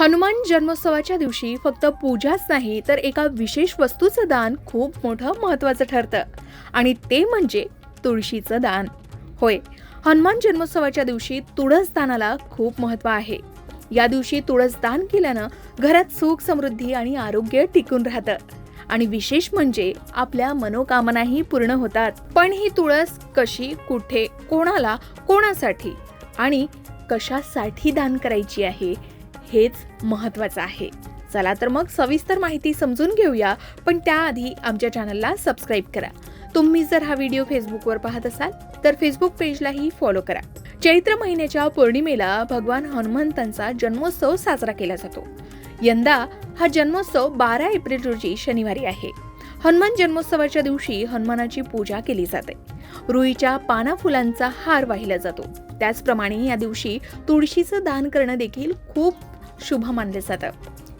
हनुमान जन्मोत्सवाच्या दिवशी फक्त पूजाच नाही तर एका विशेष वस्तूचं दान खूप मोठं महत्त्वाचं ठरतं. आणि ते म्हणजे तुळशीचं दान. होय हनुमान जन्मोत्सवाच्या दिवशी तुळस दानाला खूप महत्त्व आहे. या दिवशी तुळस दान केल्यानं घरात सुख समृद्धी आणि आरोग्य टिकून राहतं. आणि विशेष म्हणजे आपल्या मनोकामनाही पूर्ण होतात. पण ही तुळस कशी कुठे कोणाला कोणासाठी आणि कशासाठी दान करायची आहे हेच महत्वाचं आहे. चला तर मग सविस्तर माहिती समजून घेऊया पण त्याआधी आमच्या चॅनलला सबस्क्राईब करा. तुम्ही जर हा व्हिडिओ फेसबुकवर पाहत असाल तर फेसबुक पेजलाही फॉलो करा. चैत्र महिन्याच्या पौर्णिमेला भगवान हनुमंतांचा जन्मोत्सव साजरा केला जातो. यंदा हा जन्मोत्सव बारा एप्रिल रोजी शनिवारी आहे. हनुमान जन्मोत्सवाच्या दिवशी हनुमानाची पूजा केली जाते. रुईच्या पाना फुलांचा हार वाहिला जातो. त्याचप्रमाणे या दिवशी तुळशीचं दान करणं देखील खूप शुभ मानलं जातं.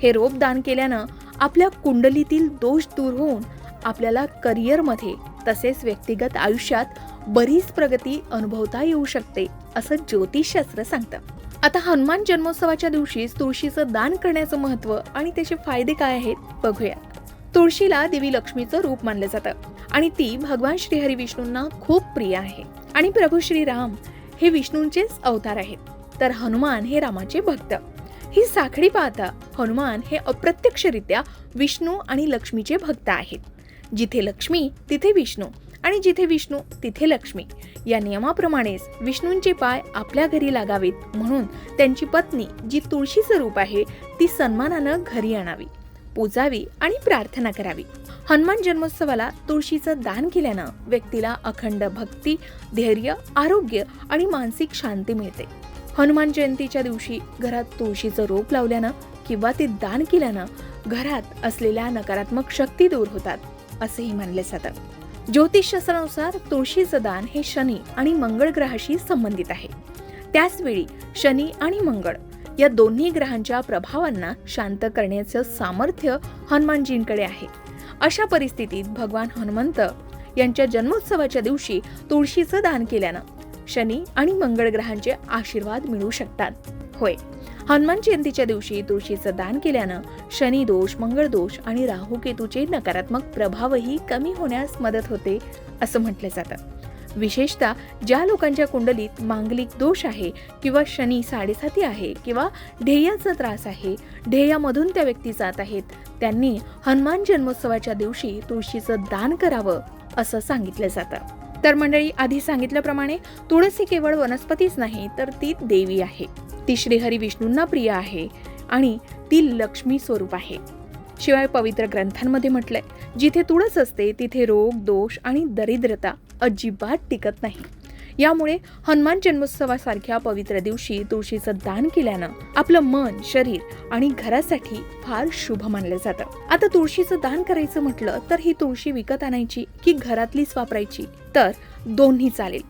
हे रोप दान केल्यानं आपल्या कुंडलीतील दोष दूर होऊन आपल्याला करिअरमध्ये तसेच व्यक्तिगत आयुष्यात बरीच प्रगती अनुभवता येऊ शकते असं ज्योतिषशास्त्र सांगतं. आता हनुमान जन्मोत्सवाच्या दिवशीच तुळशीचं दान करण्याचं महत्त्व आणि त्याचे फायदे काय आहेत बघूया. तुळशीला देवी लक्ष्मीचं रूप मानलं जातं आणि ती भगवान श्रीहरी विष्णूंना खूप प्रिय आहे आणि प्रभू श्रीराम हे विष्णूंचेच अवतार आहेत. तर हनुमान हे रामाचे भक्त. ही साखळी पाहता हनुमान हे अप्रत्यक्षरित्या विष्णू आणि लक्ष्मीचे भक्त आहेत. जिथे लक्ष्मी तिथे विष्णू आणि जिथे विष्णू तिथे लक्ष्मी. या नियमाप्रमाणेच विष्णूंचे पाय आपल्या घरी लागावेत म्हणून त्यांची पत्नी जी तुळशीचं रूप आहे ती सन्मानानं घरी आणावी पूजावी आणि प्रार्थना करावी. हनुमान जन्मोत्सवाला तुळशीचं दान केल्यानं व्यक्तीला अखंड भक्ती धैर्य आरोग्य आणि मानसिक शांती मिळते. हनुमान जयंतीच्या दिवशी घरात तुळशीचं रोप लावल्यानं किंवा ते दान केल्यानं घरात असलेल्या नकारात्मक शक्ती दूर होतात असेही मानले जातं. ज्योतिषशास्त्रानुसार तुळशीचं दान हे शनी आणि मंगळ ग्रहाशी संबंधित आहे. त्याचवेळी शनी आणि मंगळ या दोन्ही ग्रहांच्या प्रभावांना शांत करण्याचं सामर्थ्य हनुमानजींकडे आहे. अशा परिस्थितीत भगवान हनुमंत यांच्या जन्मोत्सवाच्या दिवशी तुळशीचं दान केल्यानं शनी आणि मंगळ ग्रहांचे आशीर्वाद मिळू शकतात. होय हनुमान जयंतीच्या दिवशी तुळशीचं दान केल्यानं शनी दोष मंगळ दोष आणि राहू केतूचे नकारात्मक प्रभावही कमी होण्यास मदत होते असं म्हटलं जातं. विशेषतः ज्या लोकांच्या कुंडलीत मांगलिक दोष आहे किंवा शनी साडेसाती आहे किंवा ध्येयाचा त्रास आहे ध्येयामधून त्या व्यक्ती जात आहेत त्यांनी हनुमान जन्मोत्सवाच्या दिवशी तुळशीचं दान करावं असं सांगितलं जातं. तर मंडळी आधी सांगितल्याप्रमाणे तुळस ही केवळ वनस्पतीच नाही तर ती देवी आहे. ती श्रीहरी विष्णूंना प्रिय आहे आणि ती लक्ष्मी स्वरूप आहे. शिवाय पवित्र ग्रंथांमध्ये म्हटलंय जिथे तुळस असते तिथे रोग दोष आणि दरिद्रता अजिबात टिकत नाही. यामुळे हनुमान जन्मोत्सवासारख्या पवित्र दिवशी तुळशीचं दान केल्यानं आपलं मन शरीर आणि घरासाठी फार शुभ मानलं जातं. आता तुळशीचं दान करायचं म्हटलं तर ही तुळशी विकत आणायची की घरातलीच वापरायची? तर दोन्ही चालेल.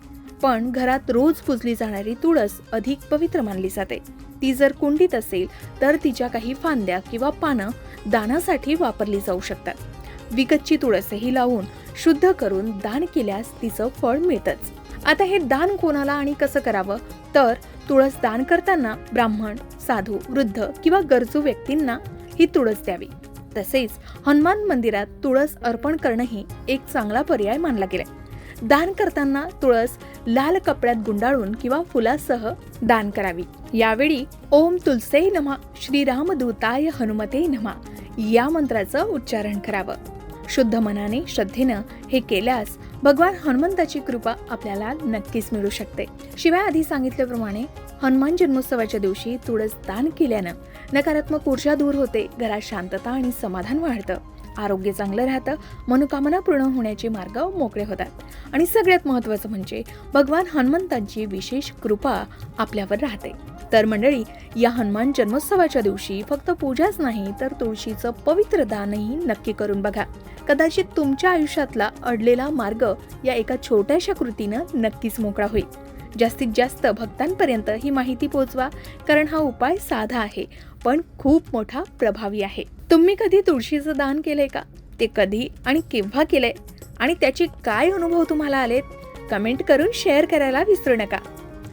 पण घरात रोज पुजली जाणारी तुळस अधिक पवित्र मानली जाते. ती जर कुंडीत असेल तर तिच्या काही फांद्या किंवा पानं दानासाठी वापरली जाऊ शकतात. विकतची तुळसही लावून शुद्ध करून दान केल्यास तिचं फळ मिळतच. आता हे दान कोणाला आणि कसं करावं? तर तुळस दान करताना ब्राह्मण साधू वृद्ध किंवा गरजू व्यक्तींना ही तुळस द्यावी. तसेच हनुमान मंदिरात तुळस अर्पण करणंही एक चांगला पर्याय मानला गेलाय. दान करताना तुळस लाल कपड्यात गुंडाळून किंवा फुलासह दान करावी. यावेळी ओम तुलसे नमा श्रीरामदूताय हनुमते नमा या मंत्राचं उच्चारण करावं. शुद्ध मनाने श्रद्धेनं हे केल्यास भगवान हनुमंताची कृपा आपल्याला नक्कीच मिळू शकते. शिवाय आधी सांगितल्याप्रमाणे हनुमान जन्मोत्सवाच्या दिवशी तुळस दान केल्यानं नकारात्मक ऊर्जा दूर होते घरात शांतता आणि समाधान वाढतं. आरोग्य चांगलं राहतं मनोकामना पूर्ण होण्याचे मार्ग मोकळे होतात. आणि सगळ्यात महत्त्वाचं म्हणजे भगवान हनुमंतांची विशेष कृपा आपल्यावर राहते. तर मंडळी या हनुमान जन्मोत्सवाच्या दिवशी फक्त पूजाच नाही तर तुळशीचं पवित्र दानही नक्की करून बघा. कदाचित तुमच्या आयुष्यातला अडलेला मार्ग या एका छोट्याशा कृतीनं नक्कीच मोकळा होईल. जास्तीत जास्त भक्तांपर्यंत ही माहिती पोहोचवा कारण हा उपाय साधा आहे पण खूप मोठा प्रभावी आहे. तुम्ही कधी तुळशीचं दान केलंय का? ते कधी आणि केव्हा केलंय? आणि त्याचे काय अनुभव तुम्हाला आलेत? कमेंट करून शेअर करायला विसरू नका.